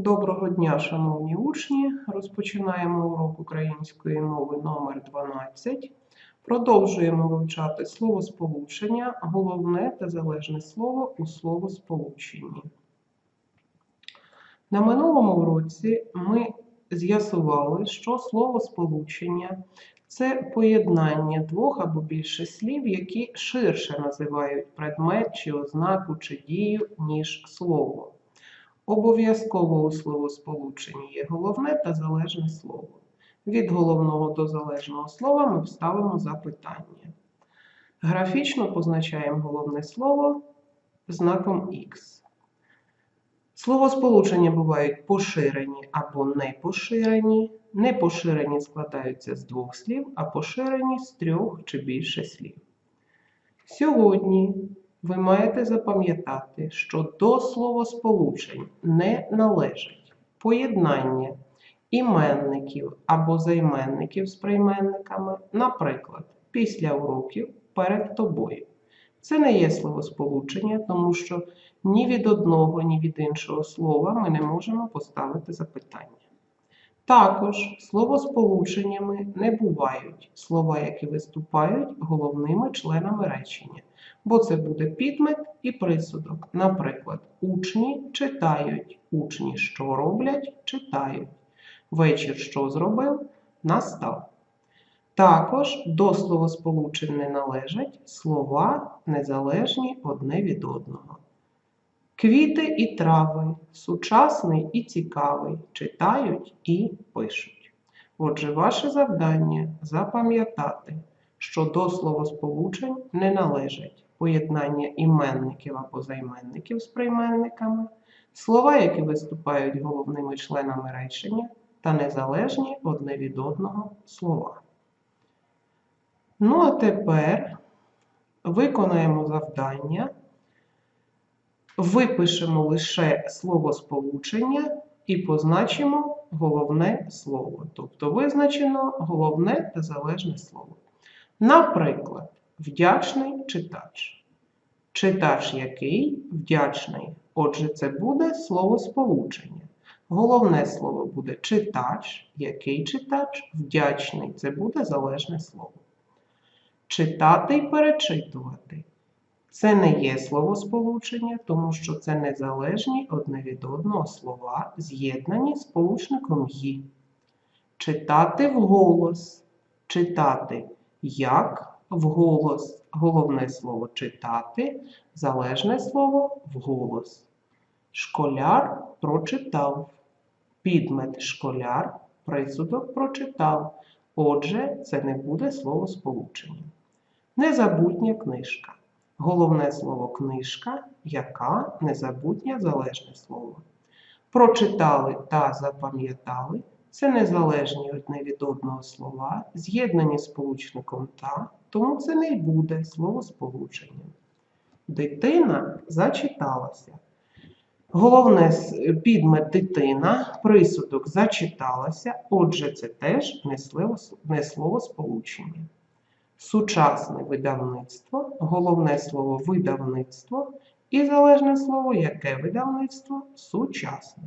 Доброго дня, шановні учні! Розпочинаємо урок української мови номер 12. Продовжуємо вивчати словосполучення, головне та залежне слово у словосполученні. На минулому уроці ми з'ясували, що словосполучення це поєднання двох або більше слів, які ширше називають предмет чи ознаку чи дію, ніж слово. Обов'язково у словосполученні є головне та залежне слово. Від головного до залежного слова ми вставимо запитання. Графічно позначаємо головне слово знаком Х. Словосполучення бувають поширені або непоширені. Непоширені складаються з двох слів, а поширені з трьох чи більше слів. Сьогодні ви маєте запам'ятати, що до словосполучень не належить поєднання іменників або займенників з прийменниками, наприклад, після уроків перед тобою. Це не є словосполучення, тому що ні від одного, ні від іншого слова ми не можемо поставити запитання. Також словосполученнями не бувають слова, які виступають головними членами речення бо це буде підмет і присудок. Наприклад, учні читають, учні що роблять, читають. Вечір що зробив, настав. Також до словосполучень не належать слова незалежні одне від одного. Квіти і трави, сучасний і цікавий, читають і пишуть. Отже, ваше завдання запам'ятати, що до словосполучень не належать поєднання іменників або займенників з прийменниками, слова, які виступають головними членами речення, та незалежні одне від одного слова. Ну, а тепер виконаємо завдання, випишемо лише словосполучення і позначимо головне слово. Тобто визначено головне та залежне слово. Наприклад, вдячний читач. Читач який вдячний. Отже, це буде словосполучення. Головне слово буде читач, який читач, вдячний це буде залежне слово. Читати і перечитувати. Це не є словосполучення, тому що це незалежні одне від одного слова, з'єднані сполучником «ї». Читати вголос. Читати як вголос. Головне слово читати, залежне слово вголос. Школяр прочитав. Підмет школяр, присудок прочитав. Отже, це не буде словосполучення. Незабутня книжка. Головне слово книжка, яка незабутня залежне слово. Прочитали та запам'ятали це незалежні одне від одного слова, з'єднані сполучником та, тому це не й буде словосполучення. Дитина зачиталася. Головне підмет дитина, присудок зачиталася, отже, це теж не словосполучення. Сучасне видавництво, головне слово видавництво і залежне слово яке видавництво сучасне.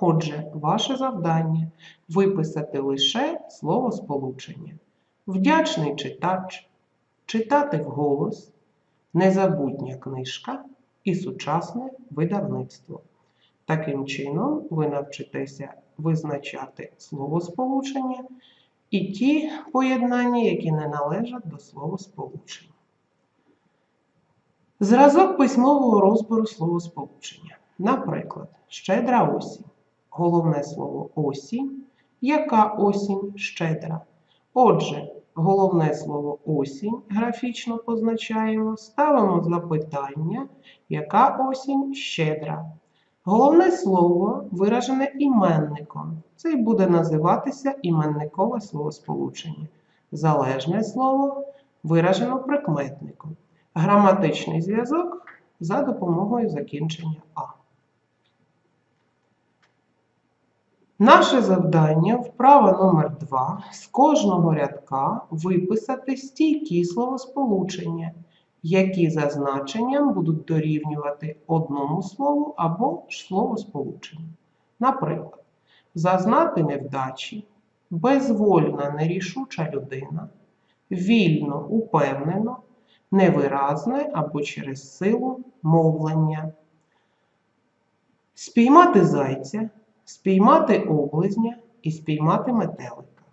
Отже, ваше завдання виписати лише словосполучення. Вдячний читач, читати вголос, незабутня книжка і сучасне видавництво. Таким чином, ви навчитеся визначати словосполучення і ті поєднання, які не належать до словосполучення. Зразок письмового розбору словосполучення. Наприклад, щедра осінь. Головне слово осінь. Яка осінь щедра? Отже, головне слово осінь графічно позначаємо, ставимо запитання, яка осінь щедра. Головне слово виражене іменником. Це й буде називатися іменникове словосполучення. Залежне слово виражено прикметником. Граматичний зв'язок за допомогою закінчення А. Наше завдання вправа номер 2 з кожного рядка виписати стійкі словосполучення, які за значенням будуть дорівнювати одному слову або словосполученню. Наприклад, зазнати невдачі, безвольна нерішуча людина, вільно, упевнено, невиразне або через силу мовлення. Спіймати зайця, спіймати облизня і спіймати метелика.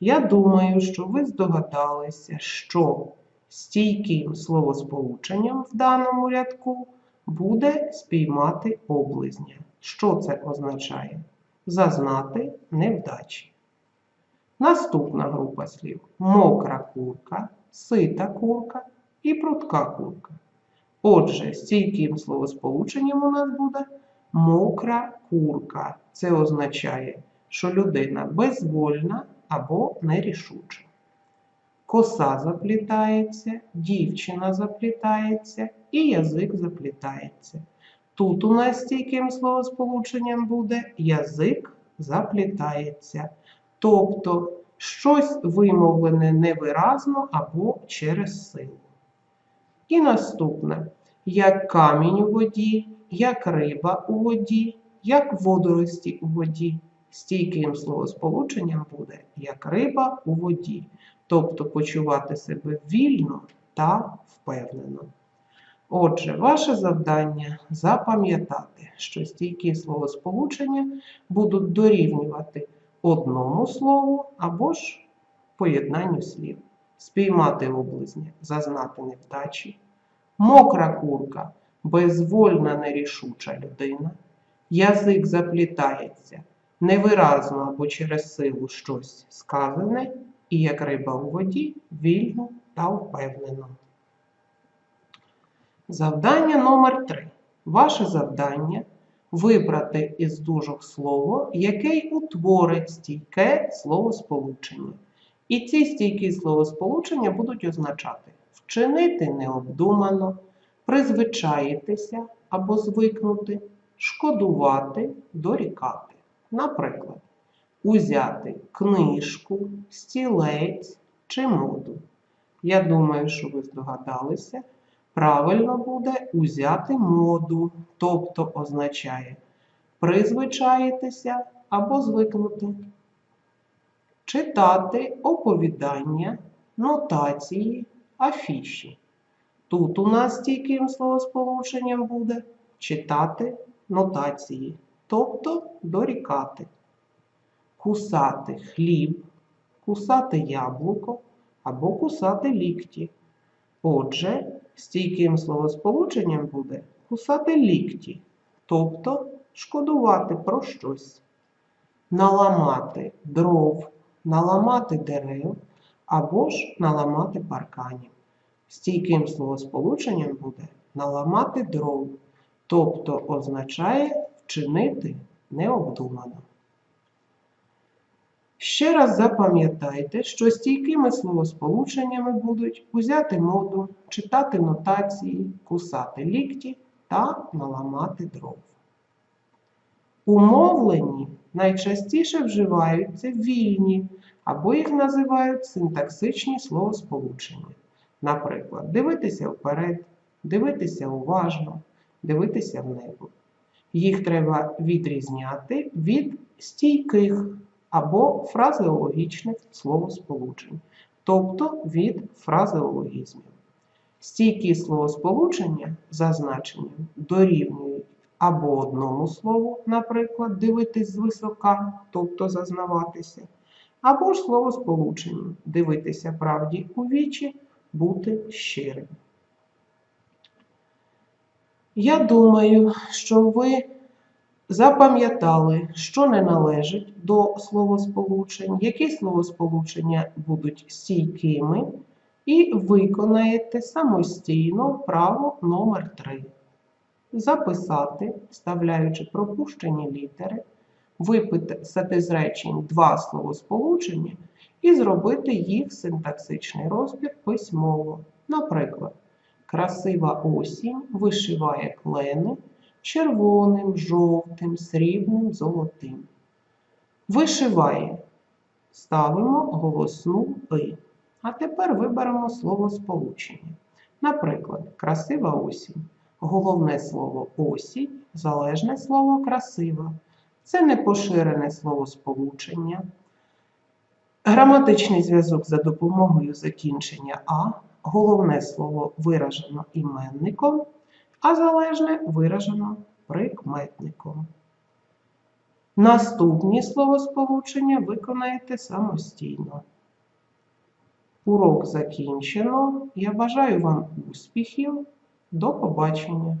Я думаю, що ви здогадалися, що стійким словосполученням в даному рядку буде спіймати облизня. Що це означає? Зазнати невдачі. Наступна група слів мокра курка, сита курка і прудка курка. Отже, стійким словосполученням у нас буде мокра курка. Це означає, що людина безвольна або нерішуча. Коса заплітається, дівчина заплітається і язик заплітається. Тут у нас стійким словосполученням буде язик заплітається. Тобто щось вимовлене невиразно або через силу. І наступне: як камінь у воді, як риба у воді, як водорості у воді. Стійким словосполученням буде як риба у воді, тобто почувати себе вільно та впевнено. Отже, ваше завдання запам'ятати, що стійкі словосполучення будуть дорівнювати одному слову або ж поєднанню слів. Спіймати облизня, зазнати невдачі, мокра курка, безвольна нерішуча людина, язик заплітається, невиразно або через силу щось сказане, і як риба у воді вільно та впевнено. Завдання номер 3. Ваше завдання вибрати із дужок слово, яке й утворить стійке словосполучення. І ці стійкі словосполучення будуть означати вчинити необдумано, призвичаїтися або звикнути, шкодувати, дорікати. Наприклад, узяти книжку, стілець чи моду. Я думаю, що ви здогадалися. Правильно буде узяти моду, тобто означає призвичаїтися або звикнути. Читати оповідання, нотації, афіші. Тут у нас стійким словосполученням буде читати нотації, тобто дорікати. Кусати хліб, кусати яблуко або кусати лікті. Отже, стійким словосполученням буде кусати лікті, тобто шкодувати про щось, наламати дров, наламати дерев або ж наламати парканів. Стійким словосполученням буде наламати дров, тобто означає вчинити необдумано. Ще раз запам'ятайте, що стійкими словосполученнями будуть узяти моду, читати нотації, кусати лікті та наламати дров. У мовленні найчастіше вживаються вільні або їх називають синтаксичні словосполучення. Наприклад, дивитися вперед, дивитися уважно, дивитися в небо. Їх треба відрізняти від стійких або фразеологічних словосполучень, тобто від фразеологізмів. Стійкі словосполучення за дорівнюють або одному слову, наприклад, дивитись звисока, тобто зазнаватися, або ж словосполученню дивитися правді у вічі, бути щирим. Я думаю, що ви запам'ятали, що не належить до словосполучень, які словосполучення будуть стійкими, і виконаєте самостійно вправу номер 3 Записати, вставляючи пропущені літери, виписати з речень два словосполучення і зробити їх синтаксичний розбір письмово. Наприклад, красива осінь вишиває клени червоним, жовтим, срібним, золотим. Вишиває. Ставимо голосну «и». А тепер виберемо слово сполучення. Наприклад, красива осінь. Головне слово осінь, залежне слово красива. це непоширене словосполучення. Граматичний зв'язок за допомогою закінчення А, головне слово виражено іменником, а залежне виражено прикметником. Наступні словосполучення виконаєте самостійно. Урок закінчено. Я бажаю вам успіхів. До побачення!